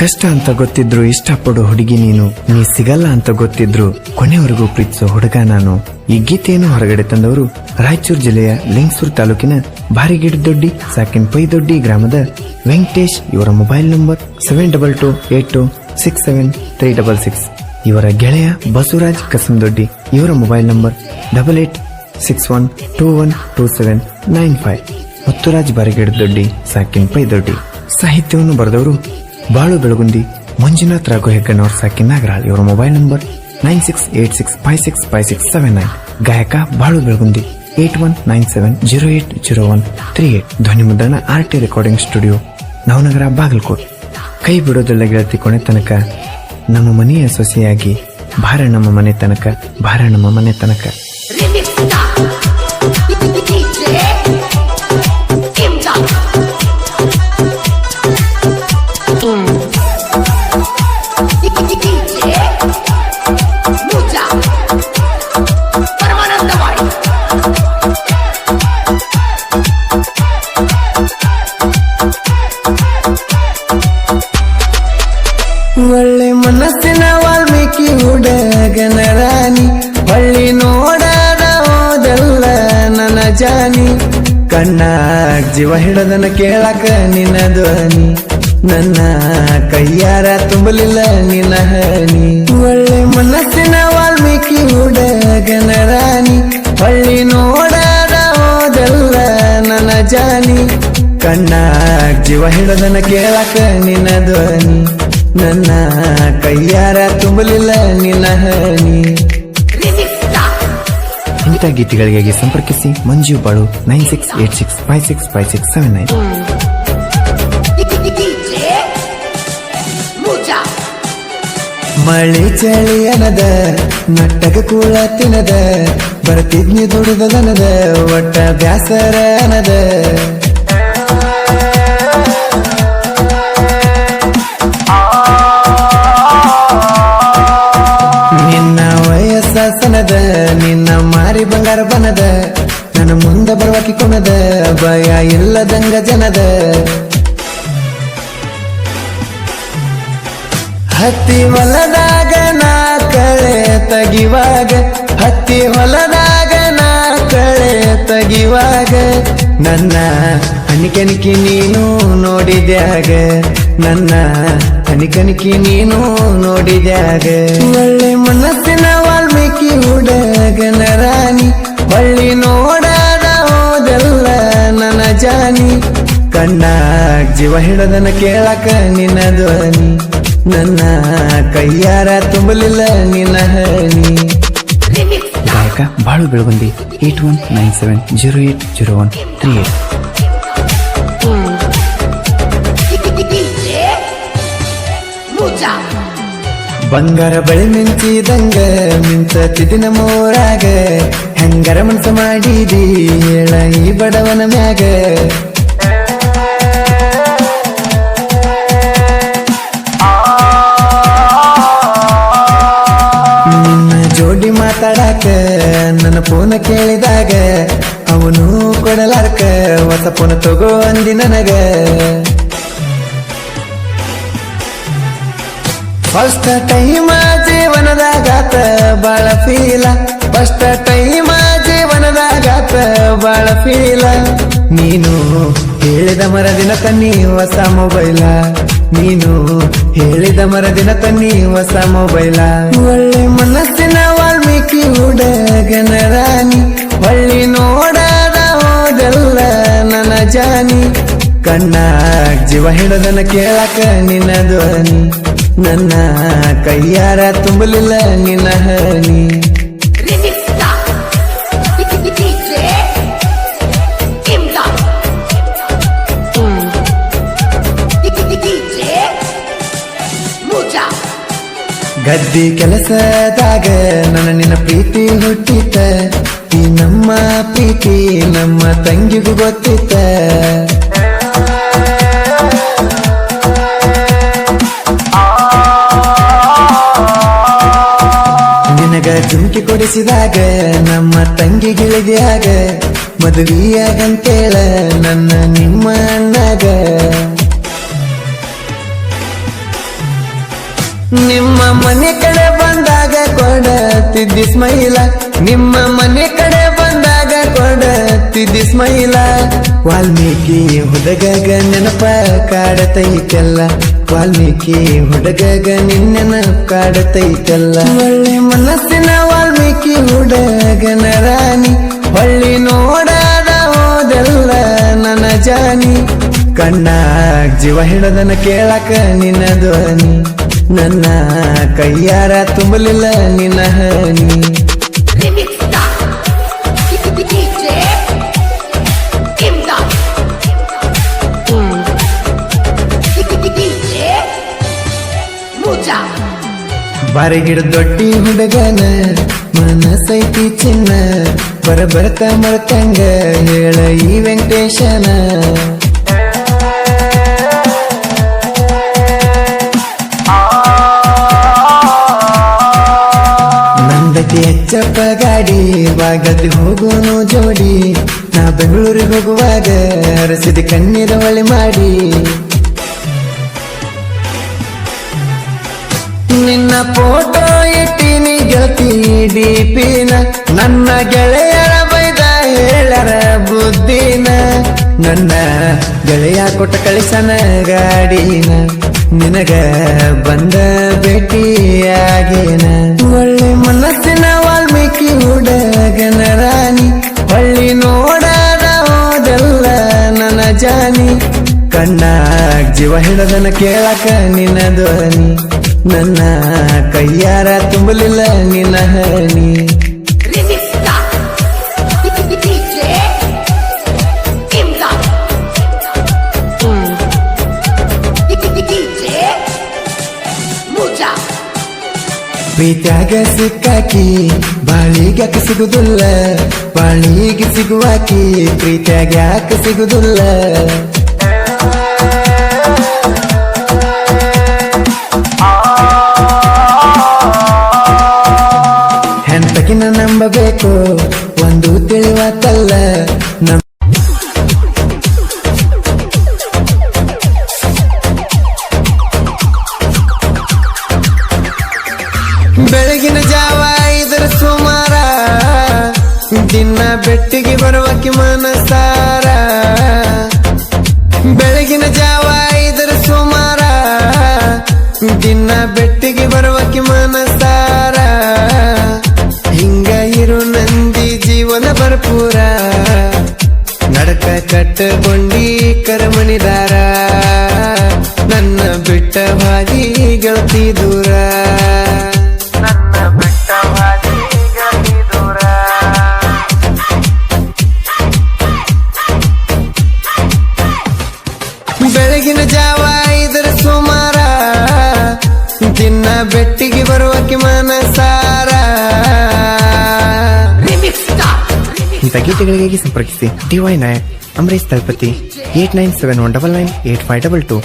ಕಷ್ಟ ಅಂತ ಗೊತ್ತಿದ್ರು ಇಷ್ಟಪಡೋ ಹುಡುಗಿ ನೀನು. ನೀ ಸಿಗಲ್ಲ ಅಂತ ಗೊತ್ತಿದ್ರು ಕೊನೆವರೆಗೂ ಪ್ರೀತಿಸೋ ಹುಡುಗ ನಾನು. ಈ ಗೀತೆಯನ್ನು ಹೊರಗಡೆ ತಂದವರು ರಾಯಚೂರು ಜಿಲ್ಲೆಯ ಲಿಂಗ್ಸೂರ್ ತಾಲೂಕಿನ ಬಾರಿಗಿಡದೊಡ್ಡಿ ಸಾಕಿನ್ ಪೈದೊಡ್ಡಿ ಗ್ರಾಮದ ವೆಂಕಟೇಶ್. ಇವರ mobile number seven double two eight two six seven three double six ಇವರ ಗೆಳೆಯ ಬಸವರಾಜ್ ಕಸಂದೊಡ್ಡಿ, ಇವರ mobile number double eight six one two one two seven nine five Muthuraj Barigidadoddi ಸಾಕಿನ್ Paidoddi ಸಾಹಿತ್ಯವನ್ನು ಬರೆದವರು ಬಾಳು ಬೆಳಗುಂದಿ ಮಂಜುನಾಥ್ ರಾಘು ಹೆಗ್ಗನವರ್ ಸಾಕಿ ನಾಗರಾಳ್ ಇವರ mobile number nine six eight six five six five six seven nine ಗಾಯಕ Balu Belagundi eight one nine seven zero eight zero one three eight ಧ್ವನಿ ಮುದ್ರಣ R T recording studio, Navanagar, Bagalkot. ಕೈ ಬಿಡೋದಿಲ್ಲ ಗೆಳತಿ ಕೊನೆ ತನಕ, ನಮ್ಮ ಮನೆಯ ಸೊಸೆಯಾಗಿ ಭಾರ ನಮ್ಮ ಮನೆ ತನಕ, ಭಾರ ನಮ್ಮ ಮನೆ ತನಕ. ಒಳ್ಳೆ ವಾಲ್ಮೀಕಿ ಹುಡುಗನ ರಾಣಿ ನನ್ನ ಜಾನಿ. ಕಣ್ಣಾಗ್ ಜೀವ ಹಿಡದನ ಕೇಳಕ ನಿನ್ನ ಧ್ವನಿ, ನನ್ನ ಕೈಯಾರ ತುಂಬಲಿಲ್ಲ ನಿನ್ನ ಹನಿ. ಒಳ್ಳೆ ಮನಸ್ಸಿನ ವಾಲ್ಮೀಕಿ ಹುಡುಗನ ರಾಣಿ ಹಳ್ಳಿ ನೋಡದ ಹೋದಲ್ಲ ನನ್ನ ಜಾನಿ. ಕಣ್ಣ ಜೀವ ಹಿಡದನ ಕೇಳಕ ನಿನ್ನ ಧ್ವನಿ. ನನ್ನ ಕೈಯಾರ ತುಂಬಲಿಲ್ಲ ನಿನ್ನ ಹನಿ. ಇಂಥ ಗೀತೆಗಳಿಗಾಗಿ ಸಂಪರ್ಕಿಸಿ Manju Balu nine six eight six five six five six seven nine. ಮಳಿ ಚಳಿ ಅನದ ನಟ್ಟಗ ಕೂಳ ತಿನದ? ಬರ್ತಿದ್ನಿ ದುಡಿದನದ ಒಟ್ಟ ಬ್ಯಾಸರ ಅನದ ಹತ್ತಿ ಹೊಲದಾಗ ನಾ ಕಳೆ ತಗಿವಾಗ, ಹತ್ತಿ ಹೊಲದಾಗ ನಾ ಕಳೆ ತೆಗಿವಾಗ, ನನ್ನ ಅನಿಕನಿಕಿ ನೀನು ನೋಡಿದ್ಯಾಗ, ನನ್ನ ಅನಿಕನಿಕಿ ನೀನು ನೋಡಿದ್ಯಾಗ. ಒಳ್ಳೆ ಮನಸ್ಸಿನ ವಾಲ್ಮೀಕಿ ಹುಡುಗನ ರಾಣಿ ಹೊಳ್ಳಿ ನೋಡದ ಹೋದಲ್ಲ ನನ್ನ ಜಾನಿ. ಕಣ್ಣಾಗ ಜೀವ ಹಿಡದನ ಕೇಳಕ ನಿನ್ನ ಧ್ವನಿ. ನನ್ನ ಕೈಯಾರ ತುಂಬಲಿಲ್ಲ ನಿನ್ನ ಹನಿ Remix ಗಾಯಕ Balu Belagundi eight one nine seven zero eight zero one three eight. ಬಂಗಾರ ಬಳಿ ಮಿಂಚಿದಂಗ ಮಿಂಚತಿದಿನ ಮೋರಾಗ ಹೆಂಗರ ಮನಸ ಮಾಡಿದಿ ಹೇಳ ಈ ಬಡವನ ಮ್ಯಾಗ. ನಿನ್ನ ಜೋಡಿ ಮಾತಾಡಾಕ ನನ್ನ ಫೋನ್ ಕೇಳಿದಾಗ ಅವನು ಕೊಡಲಾರ್ಕ, ಹೊಸ ಫೋನ್ ತಗೋ ಅಂದಿ ನನಗ. ಫಸ್ಟ್ ಟೈಮ ಜೀವನದಾಗಾತ, ಬಾಳ ಫೀಲ ಫಸ್ಟ್ ಟೈಮ ಜೀವನದಾಗಾತ, ಬಾಳ ಫೀಲ ನೀನು ಹೇಳಿದ ಮರದಿನ ತನ್ನಿ ಹೊಸ ಮೊಬೈಲ ನೀನು ಹೇಳಿದ ಮರದಿನ ತನ್ನಿ ಹೊಸ ಮೊಬೈಲ. ಒಳ್ಳೆ ಮನಸ್ಸಿನ ವಾಲ್ಮೀಕಿ ಹುಡುಗನ ರಾಣಿ ಹೊಳ್ಳಿ ನೋಡದ ಹೋದಲ್ಲ ನನ್ನ ಜಾನಿ. ಕಣ್ಣ ಜೀವ ಹಿಡದನ ಕೇಳಕ ನಿನ್ನ ಧ್ವನಿ. ನನ್ನ ಕೈಯಾರ ತುಂಬಲಿಲ್ಲ ನಿನ್ನ ಹನಿ. ಗದ್ದಿ ಕೆಲಸದಾಗ ನನ್ನ ನಿನ್ನ ಪ್ರೀತಿ ಹುಟ್ಟಿತ. ಈ ನಮ್ಮ ಪ್ರೀತಿ ನಮ್ಮ ತಂಗಿಗೂ ಗೊತ್ತಿತ್ತ. ನಿನಗ ಜುಮ್ಕಿ ಕೊಡಿಸಿದಾಗ ನಮ್ಮ ತಂಗಿ ಗಿಳಿದ್ಯಾಗ ಮದುವೆಯಾಗಂತೇಳ ನನ್ನ ನಿಮ್ಮ ಕೊಡತಿದ್ದಿ ಸ್ಮೈಲ ನಿಮ್ಮ ಮನೆ ಕಡೆ ಬಂದಾಗ ಕೊಡತ್ತಿದ್ದಿ ಸ್ಮೈಲ ವಾಲ್ಮೀಕಿ ಹುಡುಗಗ ನೆನಪ ಕಾಡತೈತೆಲ್ಲ. ವಾಲ್ಮೀಕಿ ಹುಡುಗಗ ನಿನ್ನ ಕಾಡತೈತೆಲ್ಲ. ಒಳ್ಳೆ ಮನಸ್ಸಿನ ವಾಲ್ಮೀಕಿ ಹುಡುಗನ ರಾಣಿ. ಹೊಳ್ಳಿ ನೋಡಾದ ಹೋದೆಲ್ಲ ನನ್ನ ಜಾನಿ. ಕಣ್ಣಾಗ ಜೀವ ಹಿಡದನ ಕೇಳಕ ನಿನ್ನ ಧ್ವನಿ. ನನ್ನ ಕೈಯಾರ ತುಂಬಲಿಲ್ಲ ನಿನ್ನ ಹನಿ. ಬಾರಿಗಿಡ ದೊಡ್ಡಿ ಹುಡುಗನ ಮನಸೈತಿ ಚಿನ್ನ ಬರ ಬರ್ತಾ ಮರ್ತಂಗ ಹೇಳ ಈ ವೆಂಕಟೇಶನ. ನಂದತಿ ಹೆಚ್ಚಪ್ಪ ಗಾಡಿ ಬಾಗಲ್ದಿ ಹೋಗೋನು ಜೋಡಿ. ನಾ ಬೆಂಗಳೂರಿಗೆ ಹೋಗುವಾಗ ಹರಸಿದ ಕಣ್ಣೀರ ಒಳೆ ಮಾಡಿ. ನಿನ್ನ ಫೋಟೋ ಇಟ್ಟಿನಿ ಗೆಳತಿ ಡಿಪಿನ. ನನ್ನ ಗೆಳೆಯರ ಬೈದ ಹೇಳರ ಬುದ್ಧಿನ. ನನ್ನ ಗೆಳೆಯ ಕೊಟ್ಟ ಕಳಿಸನ ಗಾಡಿನ. ನಿನಗ ಬಂದ ಭೇಟಿಯಾಗೇನ. ಒಳ್ಳೆ ಮನಸ್ಸಿನ ಜೀವ ಹಿಡದನ ಕೇಳಕ ನಿನ್ನ ಧ್ವನಿ. ನನ್ನ ಕೈಯಾರ ತುಂಬಲಿಲ್ಲ ನಿನ್ನ ಹಣಿ ಪ್ರೀತ್ಯಾಗ ಸಿಕ್ಕಾಕಿ ಬಾಳಿಗ್ಯಾಕ ಸಿಗುದಿಲ್ಲ. ಬಾಳಿಗೆ ಸಿಗುವಾಕಿ ಪ್ರೀತ್ಯಾಗ ಯಾಕೆ ಸಿಗುದಿಲ್ಲ. ಬೆಟ್ಟಿಗೆ ಬರುವಕ್ಕೆ ಮನಸಾರ ಹಿಂಗ ಇರು ನಂದಿ ಜೀವನ ಭರ್ಪೂರ. ನಡಕ ಕಟ್ಟಕೊಂಡಿ ಕರಮಣಿದಾರ. ನನ್ನ ಬಿಟ್ಟ ಹಾದಿ ಗೆಳತಿ ಇಂಥ ಗೀತೆಗಳಿಗಾಗಿ ಸಂಪರ್ಕಿಸಿ D Y Nayak Ambarish Thalapathy eight nine seven one double nine eight five double two